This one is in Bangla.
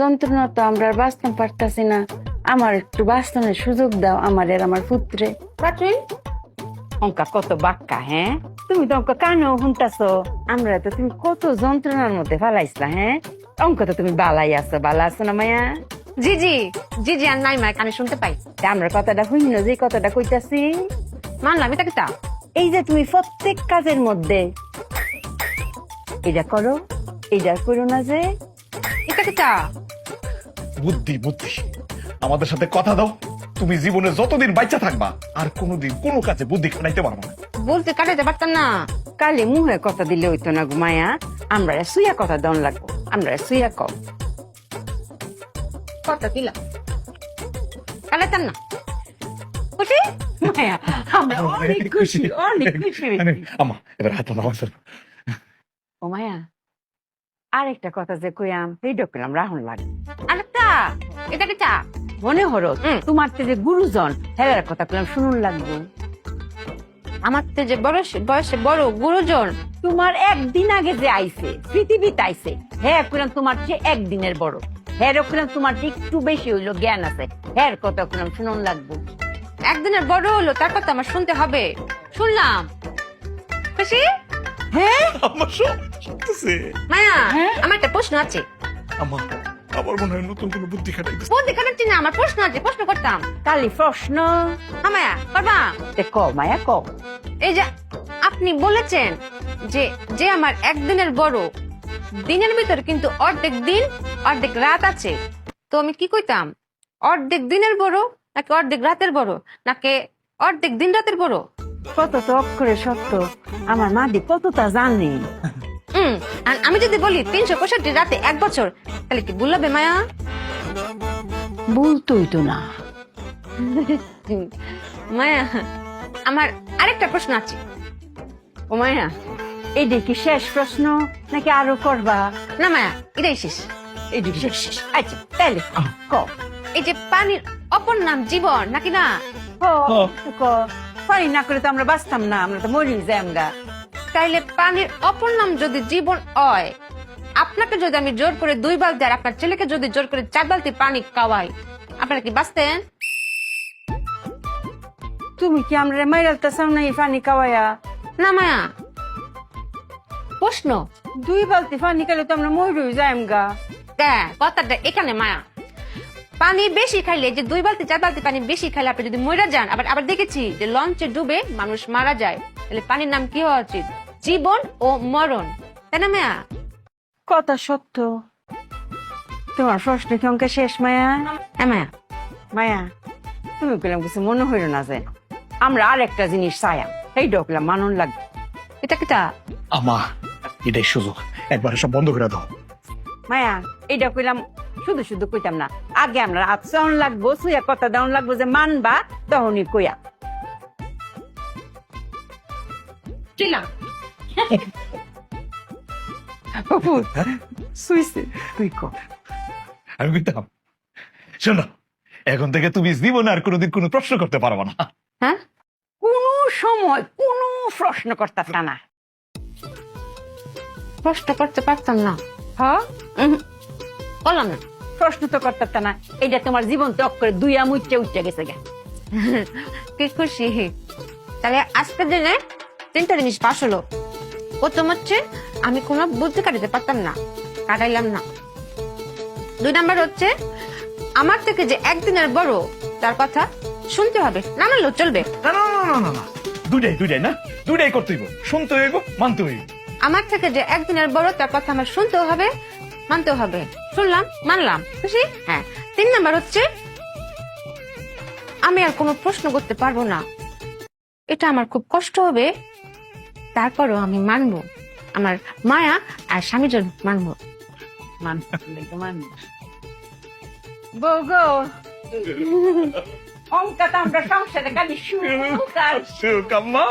যন্ত্রণা তো আমরা বাঁচতে পারতাছি না। আমার একটু বাঁচতানোর সুযোগ দাও আমার আর আমার পুত্রে। পাটুই অঙ্কা কত বাক্কা হ্যাঁ? তুমি তো অঙ্ক কানেও শুনতাছো। আমরা তো তুমি কত যন্ত্রণার মধ্যে ফালাইছলা হ্যাঁ? অঙ্ক তো তুমি বালাই আছো বালা আছো না মায়া? জি জি জি জি আর নাই মা কানে শুনতে পাই। তা আমরা কথাটা শুনিনো যে কথাটা কইতাছি। মানলাম এটা কিতা? এই যে তুমি প্রত্যেক কাজের মধ্যে এটা করো এটা করো না যে। এটা কিতা? বুদ্ধি বুদ্ধি। আমাদের সাথে কথা দাও। তুমি জীবনে যতদিন বাচ্চা থাকবা আর কোনোদিন কোনো কাজে বুদ্ধি খাটাইতে পারব না। বলতে কাটাইতে পারতাম না। কালে মুহে কথা দিলে হইতো না গো মায়া। আমরা সুইয়া কথা দন লাগবো। আমরা সুইয়া কম কথা দিলাম কাটাইতাম না। খুশি? মায়া আমরা অনেক খুশি। অনেক খুশি। আমা এবার হাত নামাজ ও মায়া আরেকটা কথা যে কইয়াম এই কইলাম রাহুল লাগে এটা কিতা মনে হলো তোমার তে যে গুরুজন হেলার কথা কইলাম শুনুন লাগবো। আমার তো যে বড় বয়সে বড় গুরুজন। তোমার একদিন আগে যে আইছে পৃথিবীতে আইছে হ্যাঁ কইলাম তোমার চেয়ে একদিনের বড়। হ্যাঁ কইলাম তোমার চেয়ে একটু বেশি হইল জ্ঞান আছে। হ্যাঁ কথা কইলাম শুনুন লাগবো। একদিনের বড় হলো তার কথা আমার শুনতে হবে। শুনলাম। খুশি? হ্যাঁ? আমার সব শুনতেছে। মায়া হ্যাঁ? আমার একটা প্রশ্ন আছে। আমা আবার মনে হয় নতুন কোনো বুদ্ধি খাটাইতেছে। না আমার প্রশ্ন আছে প্রশ্ন করতাম। কালি প্রশ্ন। মায়া করবা? তে ক মায়া ক? এই যে আপনি বলেছেন যে যে আমার একদিনের বড় দিনের ভিতর কিন্তু অর্ধেক দিন অর্ধেক রাত আছে। তো আমি কি কইতাম? অর্ধেক দিনের বড় নাকি অর্ধেক রাতের বড় নাকি অর্ধেক দিন রাতের বড়? কত তো অক্ষরে সত্য আমার মাদি কতটা জানে। হুম আর আমি যদি বলি তিনশো পঁয়ষট্টি রাতে এক বছর তাহলে কি বুঝলাবে মায়া? বলতোই তো না। মায়া আমার আরেকটা প্রশ্ন আছে। ও মায়া এইটা কি শেষ প্রশ্ন নাকি আরও করবা? না মায়া এটাই শেষ। এইটা কি শেষ আচ্ছা তাহলে ক? এই যে পানির অপর নাম জীবন নাকি না? ক ক। পানি না করে তো আমরা বাঁচতাম না আমরা তো মরি যাই আমরা। তাইলে পানির অপর নাম যদি জীবন হয় আপনাকে যদি আমি জোর করে দুই বালতি আর আপনার ছেলেকে যদি জোর করে চার বালতি পানি খাওয়াই আপনারা কি বাঁচতেন? তুমি কি আমরা মাইরালতে চাও না পানি খাওয়ায়া না মায়া। প্রশ্ন। দুই বালতি পানি খাইলে তো আমরা মরি যাই গা। হ্যাঁ, কথাটা এখানে মায়া। পানি বেশি খাইলে যে দুই বালতি চার বালতি পানি বেশি খাইলে আপনি যদি মরে যান আবার আবার দেখেছি যে লঞ্চে ডুবে মানুষ মারা যায় তাহলে পানির নাম কি হওয়া উচিত? জীবন ও মরণ। তাই না মায়া? কথা সত্য। তোমার প্রশ্ন কি অঙ্কে শেষ মায়া? হ্যাঁ মায়া। মায়া তুমি কইলাম কিছু মনে হইল না যে আমরা আরেকটা জিনিস চাইয়াম এই ডকলাম মানুন লাগবে। এটা কিটা? আমা এটাই সুযোগ। একবার সব বন্ধ করে দাও। মায়া এইটা কইলাম শুধু শুধু কইতাম না আগে আমরা আচরণ লাগবো সুয়া কথা দাউন লাগবো যে মানবা তখনই কইয়া। তুই আমি কইতাম শোনো এখন থেকে তুমি জীবনে আর কোনোদিন কোনো প্রশ্ন করতে পারবে না। হ্যাঁ? কোনো সময় কোনো প্রশ্ন করতাম না। প্রশ্ন করতে পারতাম না। হ্যাঁ? বললাম না প্রশ্ন তো করতাম না। এইটা তোমার জীবন তক করে দুই আমুচ্ছে উঠে গেছে গে। কি খুশি। তাহলে আজকের দিনে তিনটা জিনিস পাশ হলো। প্রথম হচ্ছে আমি কোনো বুদ্ধি কাটাতে পারতাম না কাটাইলাম না। দুই নাম্বার হচ্ছে আমার থেকে যে একদিনের বড় তার কথা শুনতে হবে না মানলেও চলবে। না না না না না না দুইটাই দুইটাই না? দুইটাই করতে হইব শুনতে হইব মানতে হইব। আমার থেকে যে একদিনের বড় তার কথা আমার শুনতেও হবে মানতেও হবে। শুনলাম মানলাম খুশি? হ্যাঁ। তিন নাম্বার হচ্ছে আমি আর কোনো প্রশ্ন করতে পারব না। এটা আমার খুব কষ্ট হবে। তারপরও আমি মানবো। আমার মায়া আর স্বামীজন মানবো মানবো। মান অঙ্কাত বউ গো অঙ্কা তো আমরা সংসারে খালি সুখ আর সুখ আম্মা।